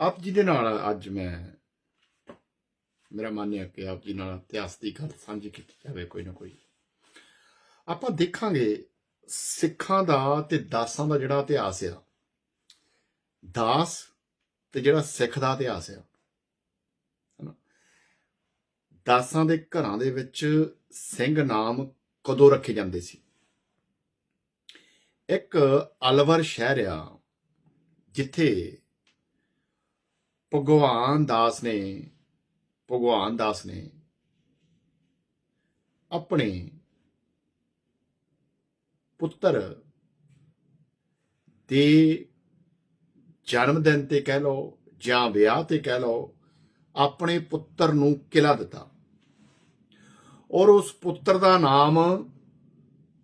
ਆਪ ਜੀ ਦੇ ਨਾਲ ਅੱਜ ਮੈਂ, ਮੇਰਾ ਮੰਨਿਆ ਕਿ ਆਪ ਜੀ ਨਾਲ ਇਤਿਹਾਸ ਦੀ ਗੱਲ ਸਾਂਝੀ ਕੀਤੀ ਜਾਵੇ ਕੋਈ ਨਾ ਕੋਈ। ਆਪਾਂ ਦੇਖਾਂਗੇ ਸਿੱਖਾਂ ਦਾ ਤੇ ਦਾਸਾਂ ਦਾ ਜਿਹੜਾ ਇਤਿਹਾਸ ਆ। ਦਾਸ ਤੇ ਜਿਹੜਾ ਸਿੱਖ ਦਾ ਇਤਿਹਾਸ ਆ। ਹਨਾ? ਦਾਸਾਂ ਦੇ ਘਰਾਂ ਦੇ ਵਿੱਚ ਸਿੰਘ ਨਾਮ ਕਦੋਂ ਰੱਖੇ ਜਾਂਦੇ ਸੀ? ਇੱਕ ਅਲਵਰ ਸ਼ਹਿਰ ਆ, ਜਿੱਥੇ ਭਗਵਾਨ ਦਾਸ ਨੇ, ਭਗਵਾਨ ਦਾਸ ਨੇ ਆਪਣੇ ਪੁੱਤਰ ਦੇ ਜਨਮ ਦਿਨ ਤੇ ਕਹਿ ਲਓ ਜਾਂ ਵਿਆਹ ਤੇ ਕਹਿ ਲਓ, ਆਪਣੇ ਪੁੱਤਰ ਨੂੰ ਕਿਲਾ ਦਿੱਤਾ। ਔਰ ਉਸ ਪੁੱਤਰ ਦਾ ਨਾਮ,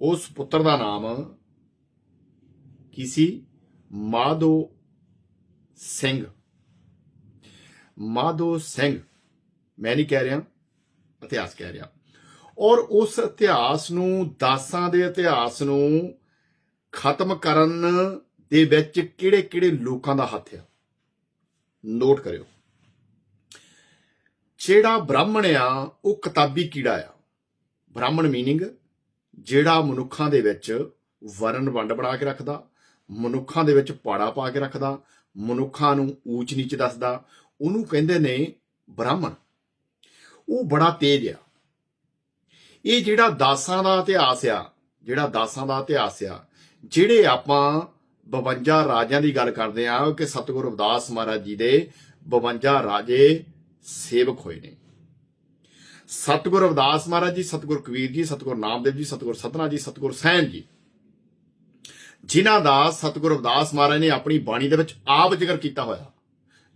ਉਸ ਪੁੱਤਰ ਦਾ ਨਾਮ ਕੀ ਸੀ? ਮਾਧੋ ਸਿੰਘ। ਮਾਧੋ ਸਿੰਘ। ਮੈਂ ਨਹੀਂ ਕਹਿ ਰਿਹਾ, ਇਤਿਹਾਸ ਕਹਿ ਰਿਹਾ। ਔਰ ਉਸ ਇਤਿਹਾਸ ਨੂੰ, ਦਾਸਾਂ ਦੇ ਇਤਿਹਾਸ ਨੂੰ ਖਤਮ ਕਰਨ ਦੇ ਵਿੱਚ ਕਿਹੜੇ-ਕਿਹੜੇ ਲੋਕਾਂ ਦਾ ਹੱਥ ਆ? ਨੋਟ ਕਰਿਓ। ਜਿਹੜਾ ਬ੍ਰਾਹਮਣ ਆ, ਉਹ ਕਿਤਾਬੀ ਕੀੜਾ ਆ। ਬ੍ਰਾਹਮਣ ਮੀਨਿੰਗ ਜਿਹੜਾ ਮਨੁੱਖਾਂ ਦੇ ਵਿੱਚ ਵਰਨ ਵੰਡ ਬਣਾ ਕੇ ਰੱਖਦਾ, ਮਨੁੱਖਾਂ ਦੇ ਵਿੱਚ ਪਾੜਾ ਪਾ ਕੇ ਰੱਖਦਾ, ਮਨੁੱਖਾਂ ਨੂੰ ਊਚ ਨੀਚ ਦੱਸਦਾ ਉਹਨੂੰ ਕਹਿੰਦੇ ਨੇ ਬ੍ਰਾਹਮਣ। ਉਹ ਬੜਾ ਤੇਜ ਆ। ਇਹ ਜਿਹੜਾ ਦਾਸਾਂ ਦਾ ਇਤਿਹਾਸ ਆ, ਜਿਹੜਾ ਦਾਸਾਂ ਦਾ ਇਤਿਹਾਸ ਆ, ਜਿਹੜੇ ਆਪਾਂ 52 ਰਾਜਿਆਂ ਦੀ ਗੱਲ ਕਰਦੇ ਆ ਕਿ ਸਤਿਗੁਰੂ ਰਵਿਦਾਸ ਮਹਾਰਾਜ ਜੀ ਦੇ 52 ਰਾਜੇ ਸੇਵਕ ਹੋਏ ਨੇ। ਸਤਿਗੁਰੂ ਰਵਿਦਾਸ ਮਹਾਰਾਜ ਜੀ, ਸਤਿਗੁਰੂ ਕਬੀਰ ਜੀ, ਸਤਿਗੁਰੂ ਨਾਮਦੇਵ ਜੀ, ਸਤਿਗੁਰੂ ਸਤਨਾ ਜੀ, ਸਤਿਗੁਰੂ ਸੈਨ ਜੀ। ਜਿਨ੍ਹਾਂ ਦਾ ਸਤਿਗੁਰੂ ਰਵਿਦਾਸ ਮਹਾਰਾਜ ਨੇ ਆਪਣੀ ਬਾਣੀ ਦੇ ਵਿੱਚ ਆਪ ਜ਼ਿਕਰ ਕੀਤਾ ਹੋਇਆ।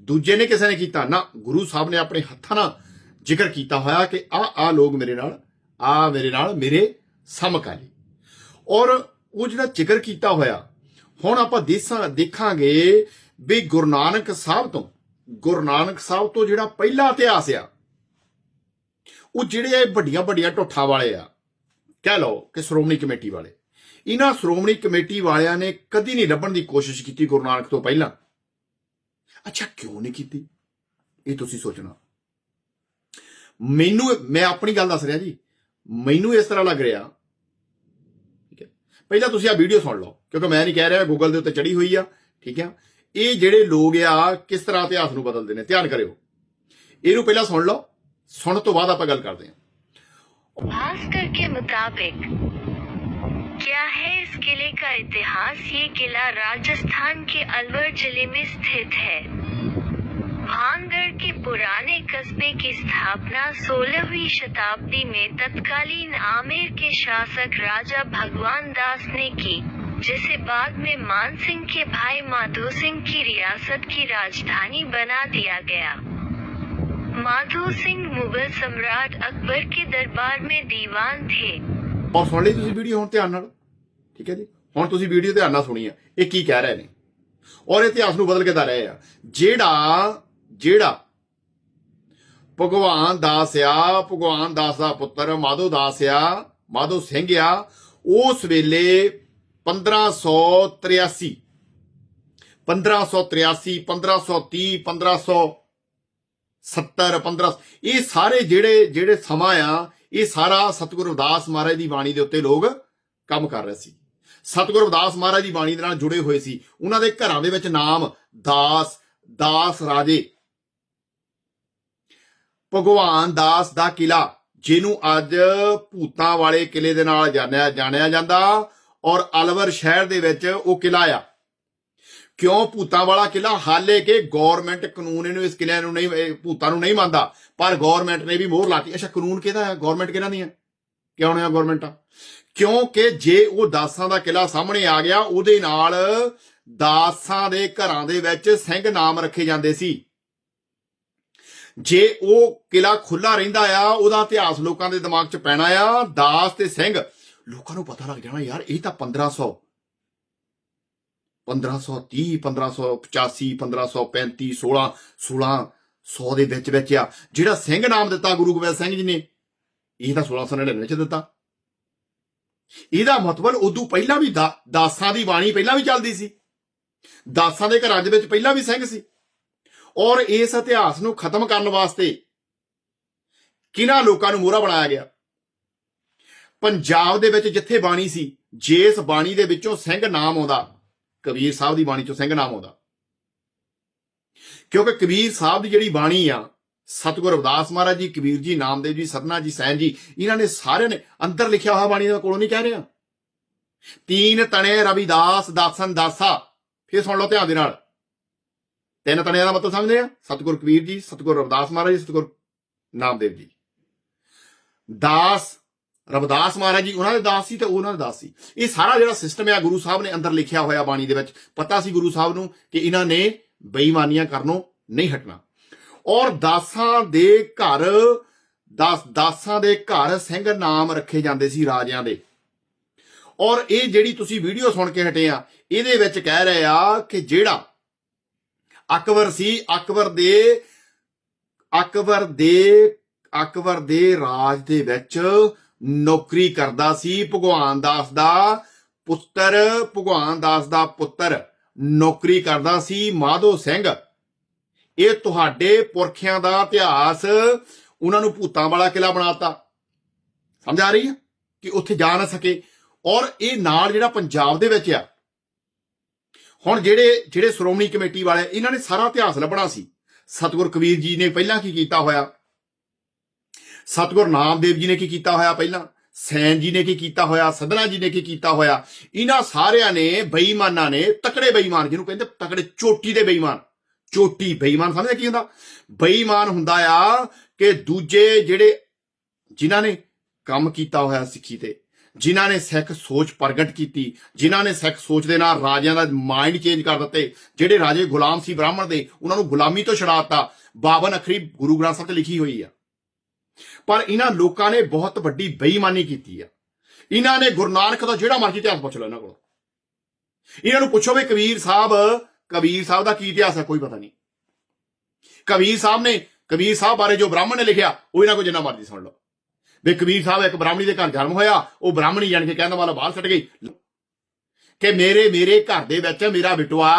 ਦੂਜੇ ਨੇ ਕਿਸੇ ਨੇ ਕੀਤਾ। ਨਾ, ਗੁਰੂ ਸਾਹਿਬ ਨੇ ਆਪਣੇ ਹੱਥਾਂ ਨਾਲ ਜ਼ਿਕਰ ਕੀਤਾ ਹੋਇਆ ਕਿ ਆ ਆ ਲੋਕ ਮੇਰੇ ਨਾਲ, ਆ ਮੇਰੇ ਨਾਲ ਮੇਰੇ ਸਮਕਾਲੀ। ਔਰ ਉਹ ਜਿਹੜਾ ਜ਼ਿਕਰ ਕੀਤਾ ਹੋਇਆ, ਹੁਣ ਆਪਾਂ ਦੇਸਾਂ, ਦੇਖਾਂਗੇ ਵੀ ਗੁਰੂ ਨਾਨਕ ਸਾਹਿਬ ਤੋਂ, ਗੁਰੂ ਨਾਨਕ ਸਾਹਿਬ ਤੋਂ ਜਿਹੜਾ ਪਹਿਲਾ ਇਤਿਹਾਸ ਆ, ਉਹ ਜਿਹੜੇ ਇਹ ਵੱਡੀਆਂ ਵੱਡੀਆਂ ਢੋਠਾਂ ਵਾਲੇ ਆ, ਕਹਿ ਲਓ ਕਿ ਸ਼੍ਰੋਮਣੀ ਕਮੇਟੀ ਵਾਲੇ। ਇਹਨਾਂ ਸ਼੍ਰੋਮਣੀ ਕਮੇਟੀ ਵਾਲਿਆਂ ਨੇ ਕਦੀ ਨਹੀਂ ਲੱਭਣ ਦੀ ਕੋਸ਼ਿਸ਼ ਕੀਤੀ ਗੁਰੂ ਨਾਨਕ ਤੋਂ ਪਹਿਲਾਂ। ਅੱਛਾ, ਕਿਉਂ ਨਹੀਂ ਕੀਤੀ? ਇਹ ਤੁਸੀਂ ਸੋਚਣਾ। ਮੈਨੂੰ ਮੈਂ ਆਪਣੀ ਗੱਲ ਦੱਸ ਰਿਹਾ ਜੀ। ਮੈਨੂੰ ਇਸ ਤਰ੍ਹਾਂ ਲੱਗ ਰਿਹਾ। ਠੀਕ ਹੈ। ਪਹਿਲਾਂ ਤੁਸੀਂ ਆ ਵੀਡੀਓ ਸੁਣ ਲਓ, ਕਿਉਂਕਿ ਮੈਂ ਨਹੀਂ ਕਹਿ ਰਿਹਾ ਗੂਗਲ ਦੇ ਉੱਤੇ ਚੜੀ ਹੋਈ ਆ। ਠੀਕ ਹੈ। ਇਹ ਜਿਹੜੇ ਲੋਕ ਆ, ਕਿਸ ਤਰ੍ਹਾਂ ਇਤਿਹਾਸ ਨੂੰ ਬਦਲਦੇ ਨੇ? ਧਿਆਨ ਕਰਿਓ। ਇਹਨੂੰ ਪਹਿਲਾਂ ਸੁਣ ਲਓ। ਸੁਣਨ ਤੋਂ ਬਾਅਦ ਆਪਾਂ ਗੱਲ ਕਰਦੇ ਹਾਂ। ਭਾਸਕਰ ਕੇ ਮੁਤਾਬਿਕ क्या है इस किले का इतिहास ये किला राजस्थान के अलवर जिले में स्थित है भानगढ़ के पुराने कस्बे की स्थापना 16वीं शताब्दी में तत्कालीन आमेर के शासक राजा भगवान दास ने की जिसे बाद में मानसिंह के भाई माधो सिंह की रियासत की राजधानी बना दिया गया माधो सिंह मुगल सम्राट अकबर के दरबार में दीवान थे ਔਰ ਸੁਣ ਲਈ ਤੁਸੀਂ ਵੀਡੀਓ ਹੁਣ ਧਿਆਨ ਨਾਲ ਠੀਕ ਹੈ ਜੀ? ਹੁਣ ਤੁਸੀਂ ਵੀਡੀਓ ਧਿਆਨ ਨਾਲ ਸੁਣੀ ਆ। ਇਹ ਕੀ ਕਹਿ ਰਹੇ ਨੇ? ਔਰ ਇਤਿਹਾਸ ਨੂੰ ਬਦਲ ਕੇ ਦੱਸ ਰਹੇ ਆ। ਜਿਹੜਾ ਜਿਹੜਾ ਭਗਵਾਨ ਦਾਸ ਆ ਭਗਵਾਨ ਦਾਸ ਦਾ ਪੁੱਤਰ ਮਾਧੋ ਦਾਸ ਆ ਮਾਧੋ ਸਿੰਘ ਆ, ਉਸ ਵੇਲੇ 1583 1583 1530 1570 15 ਇਹ ਸਾਰੇ ਜਿਹੜੇ ਜਿਹੜੇ ਸਮਾਂ ਆ, ਇਹ ਸਾਰਾ ਸਤਿਗੁਰੂ ਰਵਿਦਾਸ ਮਹਾਰਾਜ ਦੀ ਬਾਣੀ ਦੇ ਉੱਤੇ ਲੋਕ ਕੰਮ ਕਰ ਰਹੇ ਸੀ। ਸਤਿਗੁਰੂ ਰਵਿਦਾਸ ਮਹਾਰਾਜ ਦੀ ਬਾਣੀ ਦੇ ਨਾਲ ਜੁੜੇ ਹੋਏ ਸੀ। ਉਹਨਾਂ ਦੇ ਘਰਾਂ ਦੇ ਵਿੱਚ ਨਾਮ ਦਾਸ ਦਾਸ ਰਾਜੇ। ਭਗਵਾਨ ਦਾਸ ਦਾ ਕਿਲਾ ਜਿਹਨੂੰ ਅੱਜ ਭੂਤਾਂ ਵਾਲੇ ਕਿਲੇ ਦੇ ਨਾਲ ਜਾਣਿਆ ਜਾਣਿਆ ਜਾਂਦਾ ਔਰ ਅਲਵਰ ਸ਼ਹਿਰ ਦੇ ਵਿੱਚ ਉਹ ਕਿਲਾ ਆ। ਕਿਉਂ ਭੂਤਾਂ ਵਾਲਾ ਕਿਲਾ ਹਾਲੇ ਕਿ ਗਵਰਨਮੈਂਟ ਕਾਨੂੰਨ ਇਹਨੂੰ ਇਸ ਕਿਲੇ ਨੂੰ ਨਹੀਂ ਭੂਤਾਂ ਨੂੰ ਨਹੀਂ ਮੰਨਦਾ। ਪਰ ਗਵਰਨਮੈਂਟ ਨੇ ਵੀ ਮੋਹਰ ਲਾਤੀ। ਅੱਛਾ, ਕਾਨੂੰਨ ਕਿਹਦਾ ਹੈ? ਗਵਰਨਮੈਂਟ ਕਿਹਨਾਂ ਦੀ ਹੈ? ਕਿਉਂ ਆ ਗਵਰਨਮੈਂਟਾਂ ਕਿਉਂਕਿ ਜੇ ਉਹ ਦਾਸਾਂ ਦਾ ਕਿਲਾ ਸਾਹਮਣੇ ਆ ਗਿਆ, ਉਹਦੇ ਨਾਲ ਦਾਸਾਂ ਦੇ ਘਰਾਂ ਦੇ ਵਿੱਚ ਸਿੰਘ ਨਾਮ ਰੱਖੇ ਜਾਂਦੇ ਸੀ। ਜੇ ਉਹ ਕਿਲਾ ਖੁੱਲਾ ਰਹਿੰਦਾ ਆ, ਉਹਦਾ ਇਤਿਹਾਸ ਲੋਕਾਂ ਦੇ ਦਿਮਾਗ 'ਚ ਪੈਣਾ ਆ। ਦਾਸ ਤੇ ਸਿੰਘ, ਲੋਕਾਂ ਨੂੰ ਪਤਾ ਲੱਗ ਜਾਣਾ, ਯਾਰ ਇਹ ਤਾਂ 1500 1530 1585 1535 16 16 100 ਦੇ ਵਿੱਚ ਵਿੱਚ ਆ। ਜਿਹੜਾ ਸਿੰਘ ਨਾਮ ਦਿੱਤਾ ਗੁਰੂ ਗੋਬਿੰਦ ਸਿੰਘ ਜੀ ਨੇ, ਇਹ ਤਾਂ 1699 ਚ ਦਿੱਤਾ। ਇਹਦਾ ਮਤਲਬ ਉਦੋਂ ਪਹਿਲਾਂ ਵੀ ਦਾ- ਦਾਸਾਂ ਦੀ ਬਾਣੀ ਪਹਿਲਾਂ ਵੀ ਚੱਲਦੀ ਸੀ। ਦਾਸਾਂ ਦੇ ਘਰਾਂ ਦੇ ਵਿੱਚ ਪਹਿਲਾਂ ਵੀ ਸਿੰਘ ਸੀ। ਔਰ ਇਸ ਇਤਿਹਾਸ ਨੂੰ ਖਤਮ ਕਰਨ ਵਾਸਤੇ ਕਿਹਨਾਂ ਲੋਕਾਂ ਨੂੰ ਮੋਹਰਾ ਬਣਾਇਆ ਗਿਆ? ਪੰਜਾਬ ਦੇ ਵਿੱਚ ਜਿੱਥੇ ਬਾਣੀ ਸੀ, ਜਿਸ ਬਾਣੀ ਦੇ ਵਿੱਚੋਂ ਸਿੰਘ ਨਾਮ ਆਉਂਦਾ, ਕਬੀਰ ਸਾਹਿਬ ਦੀ ਬਾਣੀ ਚੋਂ ਸਿੰਘ ਨਾਮ ਆਉਂਦਾ। ਕਿਉਂਕਿ ਕਬੀਰ ਸਾਹਿਬ ਦੀ ਜਿਹੜੀ ਬਾਣੀ ਆ ਸਤਿਗੁਰ ਰਵਿਦਾਸ ਮਹਾਰਾਜ ਜੀ, ਕਬੀਰ ਜੀ, ਨਾਮਦੇਵ ਜੀ ਸਤਨਾ ਜੀ, ਸੈਨ ਜੀ, ਇਹਨਾਂ ਨੇ ਸਾਰਿਆਂ ਨੇ ਅੰਦਰ ਲਿਖਿਆ ਹੋਇਆ ਬਾਣੀ ਦਾ ਕੋਲੋਂ ਨਹੀਂ ਕਹਿ ਰਿਹਾ। ਤੀਨ ਤਣੇ ਰਵਿਦਾਸ ਦਾਸਨ ਦਾਸਾ। ਫਿਰ ਸੁਣ ਲਓ ਧਿਆਨ ਦੇ ਨਾਲ। ਤਿੰਨ ਤਣਿਆਂ ਦਾ ਮਤਲਬ ਸਮਝਦੇ ਆ? ਸਤਿਗੁਰ ਕਬੀਰ ਜੀ, ਸਤਿਗੁਰ ਰਵਿਦਾਸ ਮਹਾਰਾਜ ਜੀ, ਸਤਿਗੁਰ ਨਾਮਦੇਵ ਜੀ। ਦਾਸ, ਰਵਿਦਾਸ ਮਹਾਰਾਜ ਜੀ, ਉਹਨਾਂ ਦੇ ਦਾਸ ਸੀ ਤੇ ਉਹਨਾਂ ਦੇ ਦਾਸ ਸੀ। ਇਹ ਸਾਰਾ ਜਿਹੜਾ ਸਿਸਟਮ ਆ, ਗੁਰੂ ਸਾਹਿਬ ਨੇ ਅੰਦਰ ਲਿਖਿਆ ਹੋਇਆ ਬਾਣੀ ਦੇ ਵਿੱਚ, ਪਤਾ ਸੀ ਗੁਰੂ ਸਾਹਿਬ ਨੂੰ ਕਿ ਇਹਨਾਂ ਨੇ ਬੇਈਮਾਨੀਆਂ ਕਰਨੋਂ ਨਹੀਂ ਹਟਣਾ। ਔਰ ਦਾਸਾਂ ਦੇ ਘਰ, ਦਾਸ, ਦਾਸਾਂ ਦੇ ਘਰ ਸਿੰਘ ਨਾਮ ਰੱਖੇ ਜਾਂਦੇ ਸੀ ਰਾਜਿਆਂ ਦੇ। ਔਰ ਇਹ ਜਿਹੜੀ ਤੁਸੀਂ ਵੀਡੀਓ ਸੁਣ ਕੇ ਹਟੇ ਆ, ਇਹਦੇ ਵਿੱਚ ਕਹਿ ਰਹੇ ਆ ਕਿ ਜਿਹੜਾ ਅਕਬਰ ਸੀ, ਅਕਬਰ ਦੇ ਅਕਬਰ ਦੇ ਅਕਬਰ ਦੇ ਰਾਜ ਦੇ ਵਿੱਚ ਨੌਕਰੀ ਕਰਦਾ ਸੀ, ਭਗਵਾਨ ਦਾਸ ਦਾ ਪੁੱਤਰ, ਭਗਵਾਨ ਦਾਸ ਦਾ ਪੁੱਤਰ ਨੌਕਰੀ ਕਰਦਾ ਸੀ ਮਾਧੋ ਸਿੰਘ। ਇਹ ਤੁਹਾਡੇ ਪੁਰਖਿਆਂ ਦਾ ਇਤਿਹਾਸ, ਉਹਨਾਂ ਨੂੰ ਭੂਤਾਂ ਵਾਲਾ ਕਿਲਾ ਬਣਾਤਾ। ਸਮਝ ਆ ਰਹੀ ਹੈ ਕਿ ਉੱਥੇ ਜਾ ਨਾ ਸਕੇ। ਔਰ ਇਹ ਨਾਲ ਜਿਹੜਾ ਪੰਜਾਬ ਦੇ ਵਿੱਚ ਆ, ਹੁਣ ਜਿਹੜੇ ਜਿਹੜੇ ਸ਼੍ਰੋਮਣੀ ਕਮੇਟੀ ਵਾਲੇ, ਇਹਨਾਂ ਨੇ ਸਾਰਾ ਇਤਿਹਾਸ ਲੱਭਣਾ ਸੀ। ਸਤਿਗੁਰ ਕਬੀਰ ਜੀ ਨੇ ਪਹਿਲਾਂ ਕੀ ਕੀਤਾ ਹੋਇਆ? ਸਤਿਗੁਰ ਨਾਮਦੇਵ ਜੀ ਨੇ ਕੀ ਕੀਤਾ ਹੋਇਆ ਪਹਿਲਾਂ? ਸੈਨ ਜੀ ਨੇ ਕੀ ਕੀਤਾ ਹੋਇਆ? ਸਦਨਾ ਜੀ ਨੇ ਕੀ ਕੀਤਾ ਹੋਇਆ? ਇਹਨਾਂ ਸਾਰਿਆਂ ਨੇ ਬੇਈਮਾਨਾਂ ਨੇ ਤਕੜੇ ਬੇਈਮਾਨ, ਜਿਹਨੂੰ ਕਹਿੰਦੇ ਤਕੜੇ ਚੋਟੀ ਦੇ ਬੇਈਮਾਨ। ਚੋਟੀ ਬੇਈਮਾਨ ਸਮਝਿਆ ਕੀ ਹੁੰਦਾ? ਬੇਈਮਾਨ ਹੁੰਦਾ ਆ ਕਿ ਦੂਜੇ ਜਿਹੜੇ ਜਿਨ੍ਹਾਂ ਨੇ ਕੰਮ ਕੀਤਾ ਹੋਇਆ ਸਿੱਖੀ ਤੇ, ਜਿਨ੍ਹਾਂ ਨੇ ਸਿੱਖ ਸੋਚ ਪ੍ਰਗਟ ਕੀਤੀ, ਜਿਨ੍ਹਾਂ ਨੇ ਸਿੱਖ ਸੋਚ ਦੇ ਨਾਲ ਰਾਜਿਆਂ ਦਾ ਮਾਈਂਡ ਚੇਂਜ ਕਰ ਦਿੱਤੇ, ਜਿਹੜੇ ਰਾਜੇ ਗੁਲਾਮ ਸੀ ਬ੍ਰਾਹਮਣ ਦੇ, ਉਹਨਾਂ ਨੂੰ ਗੁਲਾਮੀ ਤੋਂ ਛੁਡਾਤਾ 52 ਅਖਰੀ ਗੁਰੂ ਗ੍ਰੰਥ ਸਾਹਿਬ ਤੇ ਲਿਖੀ ਹੋਈ ਆ। ਪਰ ਇਹਨਾਂ ਲੋਕਾਂ ਨੇ ਬਹੁਤ ਵੱਡੀ ਬੇਈਮਾਨੀ ਕੀਤੀ ਆ। ਇਹਨਾਂ ਨੇ ਗੁਰੂ ਨਾਨਕ ਦਾ ਜਿਹੜਾ ਮਰਜ਼ੀ ਇਤਿਹਾਸ ਪੁੱਛ ਲਓ ਇਹਨਾਂ ਕੋਲ। ਇਹਨਾਂ ਨੂੰ ਪੁੱਛੋ ਵੀ ਕਬੀਰ ਸਾਹਿਬ ਕਬੀਰ ਸਾਹਿਬ ਦਾ ਕੀ ਇਤਿਹਾਸ ਹੈ, ਕੋਈ ਪਤਾ ਨਹੀਂ। ਕਬੀਰ ਸਾਹਿਬ ਨੇ, ਕਬੀਰ ਸਾਹਿਬ ਬਾਰੇ ਜੋ ਬ੍ਰਾਹਮਣ ਨੇ ਲਿਖਿਆ, ਉਹ ਇਹਨਾਂ ਕੋਲ ਜਿੰਨਾ ਮਰਜ਼ੀ ਸੁਣ ਲਓ। ਵੀ ਕਬੀਰ ਸਾਹਿਬ ਇੱਕ ਬ੍ਰਾਹਮਣੀ ਦੇ ਘਰ ਜਨਮ ਹੋਇਆ, ਉਹ ਬ੍ਰਾਹਮਣੀ ਜਾਣ ਕੇ ਕਹਿੰਦਾ ਵਾਲਾ ਬਾਹਰ ਛੱਡ ਗਈ। ਕਿ ਮੇਰੇ ਮੇਰੇ ਘਰ ਦੇ ਵਿੱਚ ਮੇਰਾ ਬਿਟਵਾ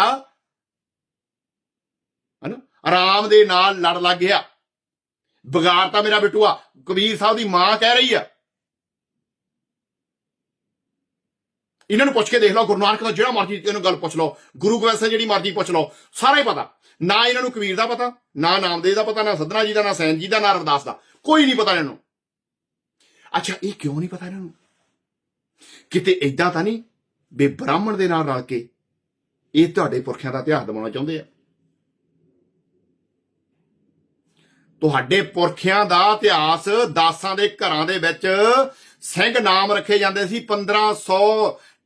ਹਨਾ, ਆਰਾਮ ਦੇ ਨਾਲ ਲੜ ਲੱਗ ਗਿਆ। ਵਿਗਾੜਤਾ ਮੇਰਾ ਬਿਟੂਆ, ਕਬੀਰ ਸਾਹਿਬ ਦੀ ਮਾਂ ਕਹਿ ਰਹੀ ਆ। ਇਹਨਾਂ ਨੂੰ ਪੁੱਛ ਕੇ ਦੇਖ ਲਓ, ਗੁਰੂ ਨਾਨਕ ਦਾ ਜਿਹੜਾ ਮਰਜ਼ੀ ਇਹਨੂੰ ਗੱਲ ਪੁੱਛ ਲਓ, ਗੁਰੂ ਗੋਬਿੰਦ ਸਿੰਘ ਜਿਹੜੀ ਮਰਜ਼ੀ ਪੁੱਛ ਲਓ, ਸਾਰਾ ਹੀ ਪਤਾ। ਨਾ ਇਹਨਾਂ ਨੂੰ ਕਬੀਰ ਦਾ ਪਤਾ, ਨਾ ਨਾਮਦੇਵ ਦਾ ਪਤਾ, ਨਾ ਸਦਨਾ ਜੀ ਦਾ, ਨਾ ਸੈਨ ਜੀ ਦਾ, ਨਾ ਰਵਦਾਸ ਦਾ। ਕੋਈ ਨਹੀਂ ਪਤਾ ਇਹਨਾਂ ਨੂੰ। ਅੱਛਾ, ਇਹ ਕਿਉਂ ਨਹੀਂ ਪਤਾ ਇਹਨਾਂ ਨੂੰ? ਕਿਤੇ ਇਦਾਂ ਤਾਂ ਨਹੀਂ ਵੀ ਬ੍ਰਾਹਮਣ ਦੇ ਨਾਲ ਰਲ ਕੇ ਇਹ ਤੁਹਾਡੇ ਪੁਰਖਿਆਂ ਦਾ ਇਤਿਹਾਸ ਦਬਾਉਣਾ ਚਾਹੁੰਦੇ ਆ? ਤੁਹਾਡੇ ਪੁਰਖਿਆਂ ਦਾ ਇਤਿਹਾਸ ਦਾਸਾਂ ਦੇ ਘਰਾਂ ਦੇ ਵਿੱਚ ਸਿੰਘ ਨਾਮ ਰੱਖੇ ਜਾਂਦੇ ਸੀ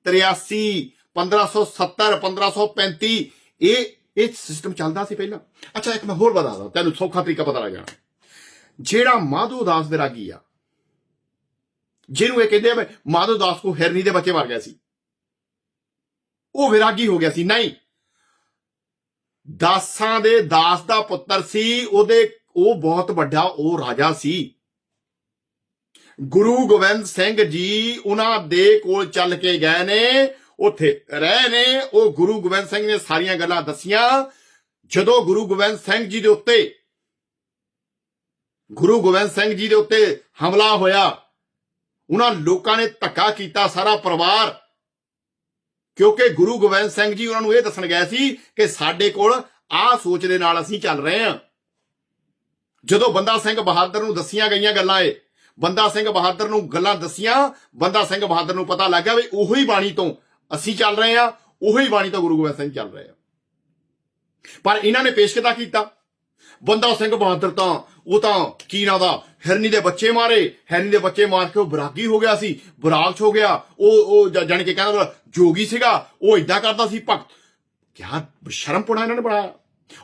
1583 1570 1535 ਇਹ ਇਹ ਸਿਸਟਮ ਚੱਲਦਾ ਸੀ ਪਹਿਲਾਂ। ਅੱਛਾ, ਇੱਕ ਮੈਂ ਹੋਰ ਬਤਾ ਦਾਂ ਤੈਨੂੰ ਸੌਖਾ ਤਰੀਕਾ ਪਤਾ ਲੱਗ ਜਾਣਾ। ਜਿਹੜਾ ਮਾਧੋ ਦਾਸ ਵਿਰਾਗੀ ਆ, ਜਿਹਨੂੰ ਇਹ ਕਹਿੰਦੇ ਆ ਵੀ ਮਾਧੋ ਦਾਸ ਕੋ ਹਿਰਨੀ ਦੇ ਬੱਚੇ ਮਰ ਗਿਆ ਸੀ। ਉਹ ਵਿਰਾਗੀ ਹੋ ਗਿਆ ਸੀ, ਨਹੀਂ। ਦਾਸਾਂ ਦੇ ਦਾਸ ਦਾ ਪੁੱਤਰ ਸੀ, ਉਹਦੇ, ਉਹ ਬਹੁਤ ਵੱਡਾ, ਉਹ ਰਾਜਾ ਸੀ। ਗੁਰੂ ਗੋਬਿੰਦ ਸਿੰਘ ਜੀ ਉਹਨਾਂ ਦੇ ਕੋਲ ਚੱਲ ਕੇ ਗਏ ਨੇ, ਉੱਥੇ ਰਹੇ ਨੇ। ਉਹ ਗੁਰੂ ਗੋਬਿੰਦ ਸਿੰਘ ਨੇ ਸਾਰੀਆਂ ਗੱਲਾਂ ਦੱਸੀਆਂ। ਜਦੋਂ ਗੁਰੂ ਗੋਬਿੰਦ ਸਿੰਘ ਜੀ ਦੇ ਉੱਤੇ, ਗੁਰੂ ਗੋਬਿੰਦ ਸਿੰਘ ਜੀ ਦੇ ਉੱਤੇ ਹਮਲਾ ਹੋਇਆ, ਉਹਨਾਂ ਲੋਕਾਂ ਨੇ ਧੱਕਾ ਕੀਤਾ, ਸਾਰਾ ਪਰਿਵਾਰ। ਕਿਉਂਕਿ ਗੁਰੂ ਗੋਬਿੰਦ ਸਿੰਘ ਜੀ ਉਹਨਾਂ ਨੂੰ ਇਹ ਦੱਸਣ ਗਏ ਸੀ ਕਿ ਸਾਡੇ ਕੋਲ ਆਹ ਸੋਚ ਦੇ ਨਾਲ ਅਸੀਂ ਚੱਲ ਰਹੇ ਹਾਂ। ਜਦੋਂ ਬੰਦਾ ਸਿੰਘ ਬਹਾਦਰ ਨੂੰ ਦੱਸੀਆਂ ਗਈਆਂ ਗੱਲਾਂ ਏ ਬੰਦਾ ਸਿੰਘ ਬਹਾਦਰ ਨੂੰ ਗੱਲਾਂ ਦੱਸੀਆਂ, ਬੰਦਾ ਸਿੰਘ ਬਹਾਦਰ ਨੂੰ ਪਤਾ ਲੱਗ ਗਿਆ ਵੀ ਉਹੀ ਬਾਣੀ ਤੋਂ ਅਸੀਂ ਚੱਲ ਰਹੇ ਹਾਂ, ਉਹੀ ਬਾਣੀ ਤੋਂ ਗੁਰੂ ਗੋਬਿੰਦ ਸਿੰਘ ਚੱਲ ਰਹੇ ਆ। ਪਰ ਇਹਨਾਂ ਨੇ ਪੇਸ਼ ਕੀਤਾ? ਬੰਦਾ ਸਿੰਘ ਬਹਾਦਰ ਤਾਂ, ਉਹ ਤਾਂ ਕੀ ਨਾ ਦਾ, ਹਿਰਨੀ ਦੇ ਬੱਚੇ ਮਾਰੇ, ਹਿਰਨੀ ਦੇ ਬੱਚੇ ਮਾਰ ਕੇ ਉਹ ਬਰਾਗੀ ਹੋ ਗਿਆ ਸੀ ਬਰਾਗਚ ਹੋ ਗਿਆ, ਉਹ ਉਹ ਜ- ਜਾਣੀ ਕਿ ਕਹਿੰਦਾ ਜੋਗੀ ਸੀਗਾ, ਉਹ ਇਦਾਂ ਕਰਦਾ ਸੀ, ਭਗਤ। ਕਿਆ ਸ਼ਰਮਪੁਣਾ ਇਹਨਾਂ ਨੇ ਬਣਾਇਆ?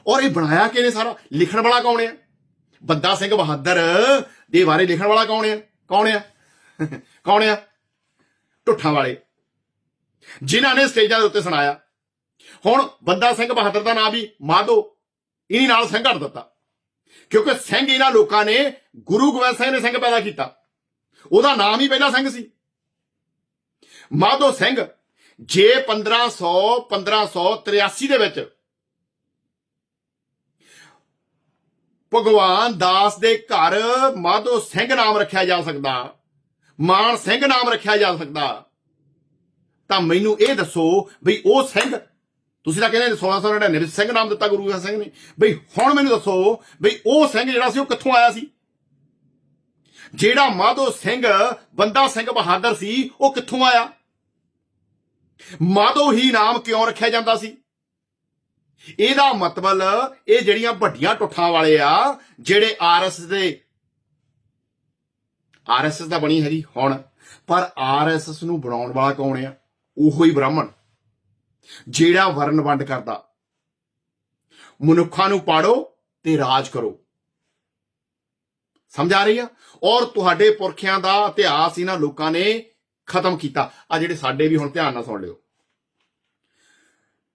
ਔਰ ਇਹ ਬਣਾਇਆ ਕਿਹਨੇ ਸਾਰਾ? ਲਿਖਣ ਵਾਲਾ ਕੌਣ ਹੈ? ਬੰਦਾ ਸਿੰਘ ਬਹਾਦਰ ਦੇ ਬਾਰੇ ਲਿਖਣ ਵਾਲਾ ਕੌਣ ਹੈ ਕੌਣ ਹੈ ਕੌਣ ਹੈ ਢੁੱਠਾਂ ਵਾਲੇ। ਜਿਨ੍ਹਾਂ ਨੇ ਸਟੇਜਾਂ ਦੇ ਉੱਤੇ ਸੁਣਾਇਆ। ਹੁਣ ਬੰਦਾ ਸਿੰਘ ਬਹਾਦਰ ਦਾ ਨਾਮ ਵੀ ਮਾਧੋ ਇਨੀ ਨਾਲ ਸਿੰਘ ਦਿੱਤਾ। ਕਿਉਂਕਿ ਸਿੰਘ ਇਹਨਾਂ ਲੋਕਾਂ ਨੇ ਗੁਰੂ ਗੋਬਿੰਦ ਸਿੰਘ ਨੇ ਸਿੰਘ ਪੈਦਾ ਕੀਤਾ। ਉਹਦਾ ਨਾਮ ਹੀ ਪਹਿਲਾ ਸਿੰਘ ਸੀ। ਮਾਧੋ ਸਿੰਘ। ਜੇ 1500 1583 ਦੇ ਵਿੱਚ ਭਗਵਾਨ ਦਾਸ ਦੇ ਘਰ ਮਾਧੋ ਸਿੰਘ ਨਾਮ ਰੱਖਿਆ ਜਾ ਸਕਦਾ, ਮਾਨ ਸਿੰਘ ਨਾਮ ਰੱਖਿਆ ਜਾ ਸਕਦਾ। ਤਾਂ ਮੈਨੂੰ ਇਹ ਦੱਸੋ ਬਈ ਉਹ ਸਿੰਘ, ਤੁਸੀਂ ਤਾਂ ਕਹਿੰਦੇ 1699 ਵਿੱਚ ਸਿੰਘ ਨਾਮ ਦਿੱਤਾ ਗੁਰੂ ਗ੍ਰੰਥ ਸਿੰਘ ਨੇ। ਬਈ ਹੁਣ ਮੈਨੂੰ ਦੱਸੋ ਬਈ ਉਹ ਸਿੰਘ ਜਿਹੜਾ ਸੀ ਉਹ ਕਿੱਥੋਂ ਆਇਆ ਸੀ? ਜਿਹੜਾ ਮਾਧੋ ਸਿੰਘ, ਬੰਦਾ ਸਿੰਘ ਬਹਾਦਰ ਸੀ, ਉਹ ਕਿੱਥੋਂ ਆਇਆ? ਮਾਧੋ ਹੀ ਨਾਮ ਕਿਉਂ ਰੱਖਿਆ ਜਾਂਦਾ ਸੀ? ਇਹਦਾ ਮਤਲਬ ਇਹ ਜਿਹੜੀਆਂ ਵੱਡੀਆਂ ਟੁੱਠਾਂ ਵਾਲੇ ਆ, ਜਿਹੜੇ ਆਰਐਸ ਦੇ ਆਰਐਸਐਸ ਦਾ ਬਣੀ ਹੈ ਜੀ ਹੁਣ, ਪਰ ਆਰਐਸਐਸ ਨੂੰ ਬਣਾਉਣ ਵਾਲਾ ਕੌਣ ਆ? ਉਹੋ ਹੀ ਬ੍ਰਾਹਮਣ, ਜਿਹੜਾ ਵਰਨ ਵੰਡ ਕਰਦਾ। ਮਨੁੱਖਾਂ ਨੂੰ ਪਾੜੋ ਤੇ ਰਾਜ ਕਰੋ। ਸਮਝ ਆ ਰਹੀ ਆ? ਔਰ ਤੁਹਾਡੇ ਪੁਰਖਿਆਂ ਦਾ ਇਤਿਹਾਸ ਇਹਨਾਂ ਲੋਕਾਂ ਨੇ ਖਤਮ ਕੀਤਾ। ਆ ਜਿਹੜੇ ਸਾਡੇ ਵੀ ਹੁਣ ਧਿਆਨ ਨਾਲ ਸੁਣ ਲਿਓ।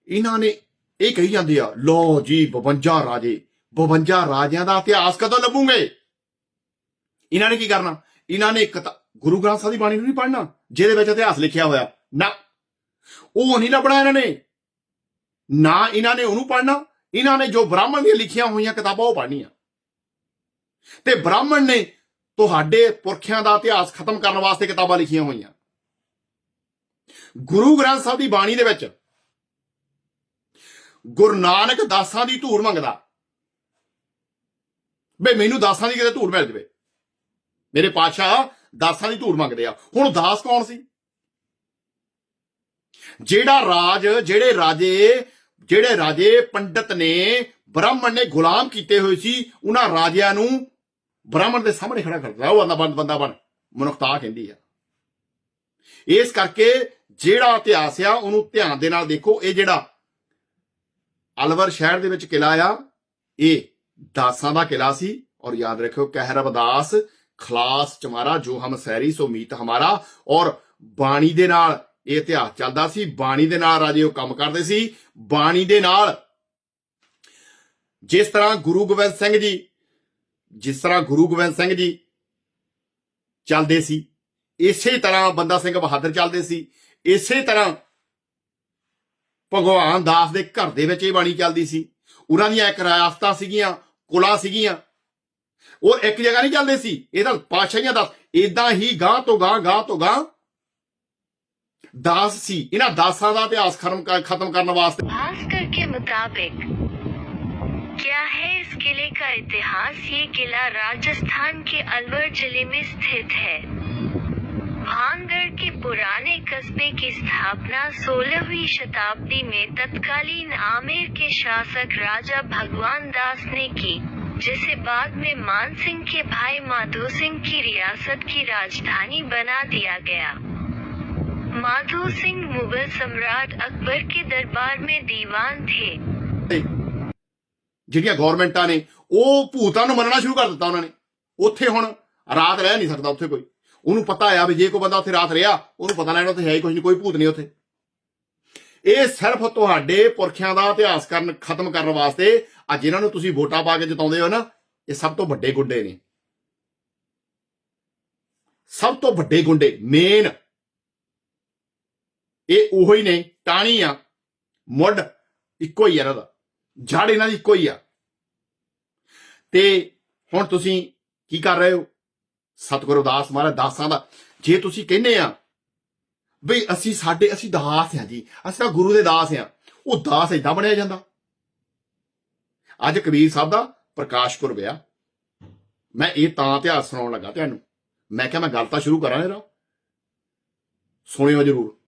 ਇਹਨਾਂ ਨੇ ਇਹ ਕਹੀ ਜਾਂਦੇ ਆ ਲੋ ਜੀ 52 ਰਾਜੇ 52 ਰਾਜਿਆਂ ਦਾ ਇਤਿਹਾਸ ਕਦੋਂ ਲੱਭੂਗੇ? ਇਹਨਾਂ ਨੇ ਕੀ ਕਰਨਾ? ਇਹਨਾਂ ਨੇ ਇੱਕ ਗੁਰੂ ਗ੍ਰੰਥ ਸਾਹਿਬ ਦੀ ਬਾਣੀ ਨੂੰ ਨਹੀਂ ਪੜ੍ਹਨਾ, ਜਿਹਦੇ ਵਿੱਚ ਇਤਿਹਾਸ ਲਿਖਿਆ ਹੋਇਆ। ਨਾ, ਉਹ ਨਹੀਂ ਲੱਭਣਾ ਇਹਨਾਂ ਨੇ। ਨਾ ਇਹਨਾਂ ਨੇ ਉਹਨੂੰ ਪੜ੍ਹਨਾ, ਇਹਨਾਂ ਨੇ ਜੋ ਬ੍ਰਾਹਮਣ ਦੀਆਂ ਲਿਖੀਆਂ ਹੋਈਆਂ ਕਿਤਾਬਾਂ ਉਹ ਪੜ੍ਹਨੀਆਂ। ਤੇ ਬ੍ਰਾਹਮਣ ਨੇ ਤੁਹਾਡੇ ਪੁਰਖਿਆਂ ਦਾ ਇਤਿਹਾਸ ਖਤਮ ਕਰਨ ਵਾਸਤੇ ਕਿਤਾਬਾਂ ਲਿਖੀਆਂ ਹੋਈਆਂ। ਗੁਰੂ ਗ੍ਰੰਥ ਸਾਹਿਬ ਦੀ ਬਾਣੀ ਦੇ ਵਿੱਚ ਗੁਰੂ ਨਾਨਕ ਦਾਸਾਂ ਦੀ ਧੂੜ ਮੰਗਦਾ। ਬਈ ਮੈਨੂੰ ਦਾਸਾਂ ਦੀ ਕਿਤੇ ਧੂੜ ਮਿਲ ਜਵੇ। ਮੇਰੇ ਪਾਤਸ਼ਾਹ ਦਾਸਾਂ ਦੀ ਧੂੜ ਮੰਗਦੇ ਆ। ਹੁਣ ਦਾਸ ਕੌਣ ਸੀ? ਜਿਹੜਾ ਰਾਜ, ਜਿਹੜੇ ਰਾਜੇ ਜਿਹੜੇ ਰਾਜੇ ਪੰਡਤ ਨੇ ਬ੍ਰਾਹਮਣ ਨੇ ਗੁਲਾਮ ਕੀਤੇ ਹੋਏ ਸੀ, ਉਹਨਾਂ ਰਾਜਿਆਂ ਨੂੰ ਬ੍ਰਾਹਮਣ ਦੇ ਸਾਹਮਣੇ ਖੜਾ ਕਰਦਾ ਉਹ ਆਂਦਾ ਬੰਦ, ਬੰਦਾ ਬਣ। ਮਨੁੱਖਤਾ ਕਹਿੰਦੀ ਆ। ਇਸ ਕਰਕੇ ਜਿਹੜਾ ਇਤਿਹਾਸ ਆ, ਉਹਨੂੰ ਧਿਆਨ ਦੇ ਨਾਲ ਦੇਖੋ। ਇਹ ਜਿਹੜਾ ਅਲਵਰ ਸ਼ਹਿਰ ਦੇ ਵਿੱਚ ਕਿਲਾ ਆ ਇਹ ਦਾਸਾਂ ਦਾ ਕਿਲਾ ਸੀ ਔਰ ਯਾਦ ਰੱਖਿਓ ਕਹਿ ਰਵਦਾਸ ਖਲਾਸ ਚਮਾਰਾ ਜੋ ਹਮ ਸੈਰੀ ਸੋ ਮੀਤ ਹਮਾਰਾ ਔਰ ਬਾਣੀ ਦੇ ਨਾਲ ਇਹ ਇਤਿਹਾਸ ਚੱਲਦਾ ਸੀ ਬਾਣੀ ਦੇ ਨਾਲ ਰਾਜੇ ਉਹ ਕੰਮ ਕਰਦੇ ਸੀ ਬਾਣੀ ਦੇ ਨਾਲ ਜਿਸ ਤਰ੍ਹਾਂ ਗੁਰੂ ਗੋਬਿੰਦ ਸਿੰਘ ਜੀ ਜਿਸ ਤਰ੍ਹਾਂ ਗੁਰੂ ਗੋਬਿੰਦ ਸਿੰਘ ਜੀ ਚੱਲਦੇ ਸੀ ਇਸੇ ਤਰ੍ਹਾਂ ਬੰਦਾ ਸਿੰਘ ਬਹਾਦਰ ਚੱਲਦੇ ਸੀ ਇਸੇ ਤਰ੍ਹਾਂ ਭਗਵਾਨ ਦਾਸ ਦੇ ਘਰ ਦੇ ਵਿੱਚ ਇਹ ਬਾਣੀ ਚੱਲਦੀ ਸੀ ਉਹਨਾਂ ਦੀਆਂ ਇੱਕ ਰਿਆਸਤਾਂ ਸੀਗੀਆਂ ਕੁਲਾਂ ਸੀਗੀਆਂ ਉਹ ਇੱਕ ਜਗ੍ਹਾ ਨਹੀਂ ਚੱਲਦੇ ਸੀ ਇਹ ਤਾਂ ਪਾਤਸ਼ਾਹੀਆਂ ਦਾ ਇਦਾਂ ਹੀ ਗਾਂ ਤੋਂ ਗਾਂ ਗਾਂ ਤੋਂ ਗਾਂ ਦਾਸ ਸੀ ਇਹਨਾਂ ਦਾਸਾਂ ਦਾ ਇਤਿਹਾਸ ਖਤਮ ਕਰ- ਖਤਮ ਕਰਨ ਵਾਸਤੇ भास्कर के मुताबिक क्या है इस किले का इतिहास ये किला राजस्थान के अलवर जिले में स्थित है भांगगढ़ के पुराने कस्बे की स्थापना 16वीं शताब्दी में तत्कालीन आमेर के शासक राजा भगवान दास ने की जिसे बाद में मान सिंह के भाई माधो सिंह की रियासत की राजधानी बना दिया गया माधो सिंह मुगल सम्राट अकबर के दरबार में दीवान थे ਜਿਹੜੀਆਂ ਗਵਰਨਮੈਂਟਾਂ ਨੇ ਉਹ ਭੂਤਾਂ ਨੂੰ ਮੰਨਣਾ ਸ਼ੁਰੂ ਕਰ ਦਿੱਤਾ ਉਹਨਾਂ ਨੇ ਉੱਥੇ ਹੁਣ ਰਾਤ ਰਹਿ ਨਹੀਂ ਸਕਦਾ ਉੱਥੇ ਕੋਈ ਉਹਨੂੰ ਪਤਾ ਆ ਵੀ ਜੇ ਕੋਈ ਬੰਦਾ ਉੱਥੇ ਰਾਤ ਰਿਹਾ, ਉਹਨੂੰ ਪਤਾ ਲੈਣਾ ਉੱਥੇ ਹੈ ਹੀ ਕੁਝ ਨਹੀਂ, ਕੋਈ ਭੂਤ ਨਹੀਂ ਉੱਥੇ। ਇਹ ਸਿਰਫ ਤੁਹਾਡੇ ਪੁਰਖਿਆਂ ਦਾ ਇਤਿਹਾਸ ਕਰਨ, ਖਤਮ ਕਰਨ ਵਾਸਤੇ ਆ ਜਿਨ੍ਹਾਂ ਨੂੰ ਤੁਸੀਂ ਵੋਟਾਂ ਪਾ ਕੇ ਜਿਤਾਉਂਦੇ ਹੋ ਨਾ, ਇਹ ਸਭ ਤੋਂ ਵੱਡੇ ਗੁੰਡੇ ਨੇ। ਸਭ ਤੋਂ ਵੱਡੇ ਗੁੰਡੇ ਮੇਨ ਇਹ ਉਹੋ ਹੀ ਨੇ, ਟਾਣੀ ਆ, ਮੁੱਢ ਇੱਕੋ ਹੀ ਆ ਇਹਨਾਂ ਦਾ ਜੜ ਇਹਨਾਂ ਦੀ ਇੱਕੋ ਹੀ ਆ। ਤੇ ਹੁਣ ਤੁਸੀਂ ਕੀ ਕਰ ਰਹੇ ਹੋ? ਸਤਿਗੁਰੂ ਦਾਸ ਮਹਾਰਾਜ, ਦਾਸਾਂ ਦਾ। ਜੇ ਤੁਸੀਂ ਕਹਿੰਦੇ ਆ ਬਈ ਅਸੀਂ ਸਾਡੇ, ਅਸੀਂ ਦਾਸ ਆ ਜੀ, ਅਸੀਂ ਤਾਂ ਗੁਰੂ ਦੇ ਦਾਸ ਆ, ਉਹ ਦਾਸ ਏਦਾਂ ਬਣਿਆ ਜਾਂਦਾ। ਅੱਜ ਕਬੀਰ ਸਾਹਿਬ ਦਾ ਪ੍ਰਕਾਸ਼ ਪੁਰਬ ਆ। ਮੈਂ ਇਹ ਤਾਂ ਇਤਿਹਾਸ ਸੁਣਾਉਣ ਲੱਗਾ ਤੁਹਾਨੂੰ। ਮੈਂ ਕਿਹਾ ਮੈਂ ਗੱਲ ਤਾਂ ਸ਼ੁਰੂ ਕਰਾਂ ਇਹਦਾ। ਸੁਣਿਓ ਜਰੂਰ।